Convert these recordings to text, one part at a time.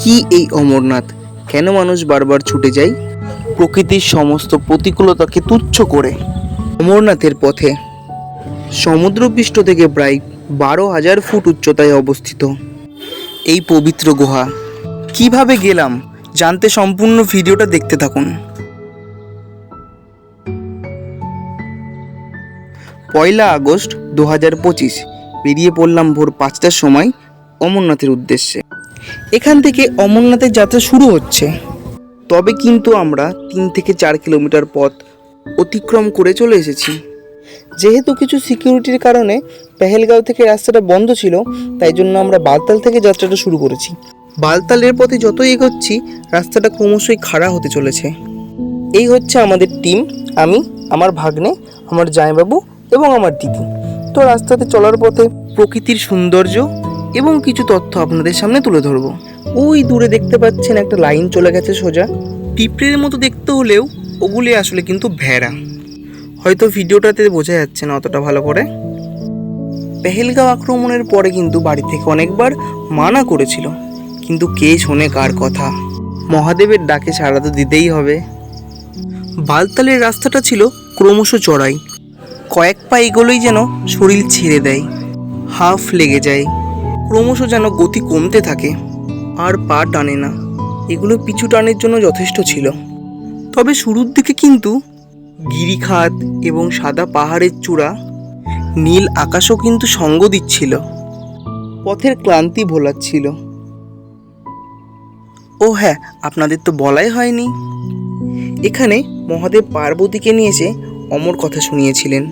কি এই অমরনাথ? কেন মানুষ বারবার ছুটে যায়? প্রকৃতির সমস্ত প্রতিকূলতাকে তুচ্ছ করে। অমরনাথের পথে সমুদ্রপৃষ্ঠ থেকে প্রায় বারো হাজার ফুট উচ্চতায় অবস্থিত। এই পবিত্র গুহা। কীভাবে গেলাম? জানতে সম্পূর্ণ ভিডিওটা দেখতে থাকুন। পয়লা আগস্ট দু হাজার পঁচিশ, বেরিয়ে পড়লাম ভোর পাঁচটার সময় অমরনাথের উদ্দেশ্যে। এখান থেকে অমরনাথের যাত্রা শুরু হচ্ছে। তবে কিন্তু আমরা তিন থেকে চার কিলোমিটার পথ অতিক্রম করে চলে এসেছি। যেহেতু কিছু সিকিউরিটির কারণে পেহেলগাঁও থেকে রাস্তাটা বন্ধ ছিল তাই জন্য আমরা বালতাল থেকে যাত্রাটা শুরু করেছি। বালতালের পথে যতই এগোচ্ছি রাস্তাটা ক্রমশই খাড়া হতে চলেছে। এই হচ্ছে আমাদের টিম আমি আমার ভাগ্নে আমার জামাইবাবু এবং আমার দিদি। তো রাস্তাতে চলার পথে প্রকৃতির সৌন্দর্য এবং কিছু তথ্য আপনাদের সামনে তুলে ধরবো। ওই দূরে দেখতে পাচ্ছেন একটা লাইন চলে গেছে সোজা। পিঁপড়ের মতো দেখতে হলেও ওগুলি আসলে কিন্তু ভেড়া। হয়তো ভিডিওটাতে বোঝা যাচ্ছে না অতটা ভালো করে। পেহেলগাঁও আক্রমণের পরে কিন্তু বাড়ি থেকে অনেকবার মানা করেছিল। কিন্তু কে শোনে কার কথা? মহাদেবের ডাকে সাড়া তো দিতেই হবে। বালতালের রাস্তাটা ছিল ক্রমশ চড়াই। কয়েক পা এগোলেই যেন শরীর ছেড়ে দেয়। হাফ লেগে যায়। ক্রমশ যেন গতি কমতে থাকে। আর পা টানে না। এগুলো পিছু টানের জন্য যথেষ্ট ছিল। তবে শুরুর দিকে কিন্তু গিরিখাত এবং সাদা পাহাড়ের চূড়া, নীল আকাশও কিন্তু সঙ্গ দিচ্ছিল। পথের ক্লান্তি ভোলাচ্ছিল। ও হ্যাঁ আপনাদের তো বলাই হয়নি। এখানে মহাদেব পার্বতীকে নিয়ে এসে অমর কথা শুনিয়েছিলেন।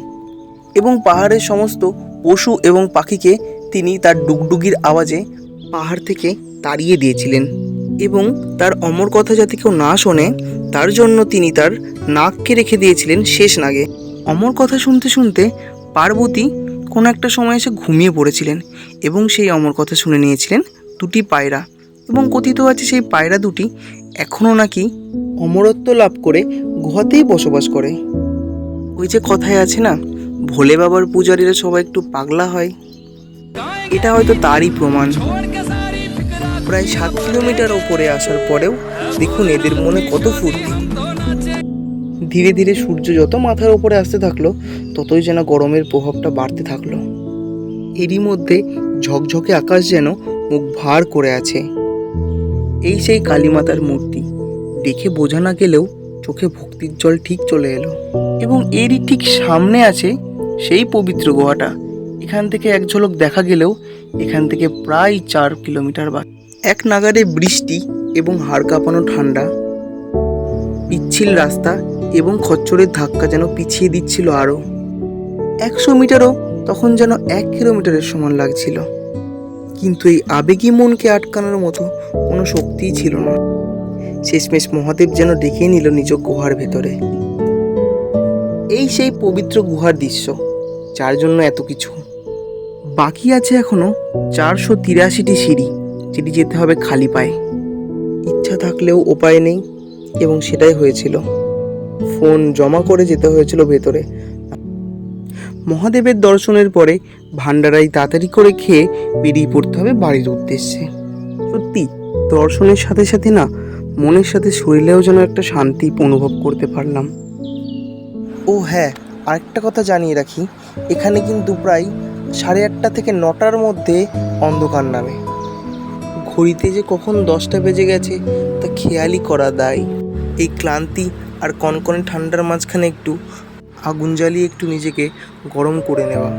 এবং পাহাড়ের সমস্ত পশু এবং পাখিকে তিনি তার ডুগডুগির আওয়াজে পাহাড় থেকে তাড়িয়ে দিয়েছিলেন এবং তার অমর কথা যাতে কেউ না শোনে, তার জন্য তিনি তার নাককে রেখে দিয়েছিলেন শেষ নাগে। অমর কথা শুনতে শুনতে পার্বতী কোনো একটা সময় এসে ঘুমিয়ে পড়েছিলেন এবং সেই অমর কথা শুনে নিয়েছিলেন দুটি পায়রা এবং কথিত আছে সেই পায়রা দুটি এখনও নাকি অমরত্ব লাভ করে গুহাতেই বসবাস করে। ওই যে কথায় আছে না, ভোলে বাবার পূজারীরা সবাই একটু পাগলা হয়। এটা হয়তো তারই প্রমাণ। প্রায় সাত কিলোমিটার ওপরে আসার পরেও দেখুন এদের মনে কত ফুর্তি। ধীরে ধীরে সূর্য যত মাথার ওপরে আসতে থাকল, ততই যেন গরমের প্রভাবটা বাড়তে থাকল। এরই মধ্যে ঝকঝকে আকাশ যেন মুখ ভার করে আছে। এই সেই কালীমাতার মূর্তি। দেখে বোঝা না গেলেও চোখে ভক্তির জল ঠিক চলে এলো। এবং এরই ঠিক সামনে আছে সেই পবিত্র গুহাটা। এখান থেকে এক ঝলক দেখা গেলেও এখান থেকে প্রায় চার কিলোমিটার বাকি। এক নাগারে বৃষ্টি এবং হাড় কাঁপানো ঠান্ডা, পিচ্ছিল রাস্তা এবং খচ্চরের ধাক্কা যেন পিছিয়ে দিচ্ছিল আরও একশো মিটারও তখন যেন এক কিলোমিটারের সমান লাগছিল। কিন্তু এই আবেগী মনকে আটকানোর মতো কোনো শক্তিই ছিল না। শেষমেশ মহাদেব যেন ডেকে নিল নিজ গুহার ভেতরে। এই সেই পবিত্র গুহার দৃশ্য, যার জন্য এত কিছু। বাকি আছে এখনও চারশো তিরাশিটি সিঁড়ি, যেটি যেতে হবে খালি পায়ে। ইচ্ছা থাকলেও উপায় নেই, এবং সেটাই হয়েছিল। ফোন জমা করে যেতে হয়েছিল ভেতরে। মহাদেবের দর্শনের পরে ভান্ডারাই তাড়াতাড়ি করে খেয়ে বেরিয়ে পড়তে হবে বাড়ির উদ্দেশ্যে। সত্যি, দর্শনের সাথে সাথে না, মনের সাথে শরীরেও যেন একটা শান্তি অনুভব করতে পারলাম। ও হ্যাঁ আরেকটা কথা জানিয়ে রাখি। এখানে কিন্তু প্রায় সাড়ে আটটা থেকে নটার মধ্যে অন্ধকার নামে। ঘড়িতে যে কখন দশটা বেজে গেছে, তা খেয়ালই করা দায়। এই ক্লান্তি আর কনকনে ঠান্ডার মাঝখানে একটু আগুন জ্বালিয়ে একটু নিজেকে গরম করে নেওয়া।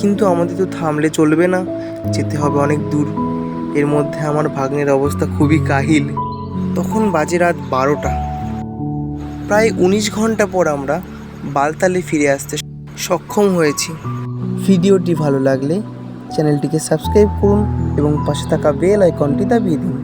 কিন্তু আমাদের তো থামলে চলবে না, যেতে হবে অনেক দূর। এর মধ্যে আমার ভাগ্নের অবস্থা খুবই কাহিল। তখন বাজে রাত বারোটা। প্রায় উনিশ ঘণ্টা পর আমরা বালতালে ফিরে আসতে সক্ষম হয়েছি। ভিডিওটি ভালো লাগলে চ্যানেলটিকে সাবস্ক্রাইব করুন এবং পাশে থাকা বেল আইকনটি দাবিয়ে দিন।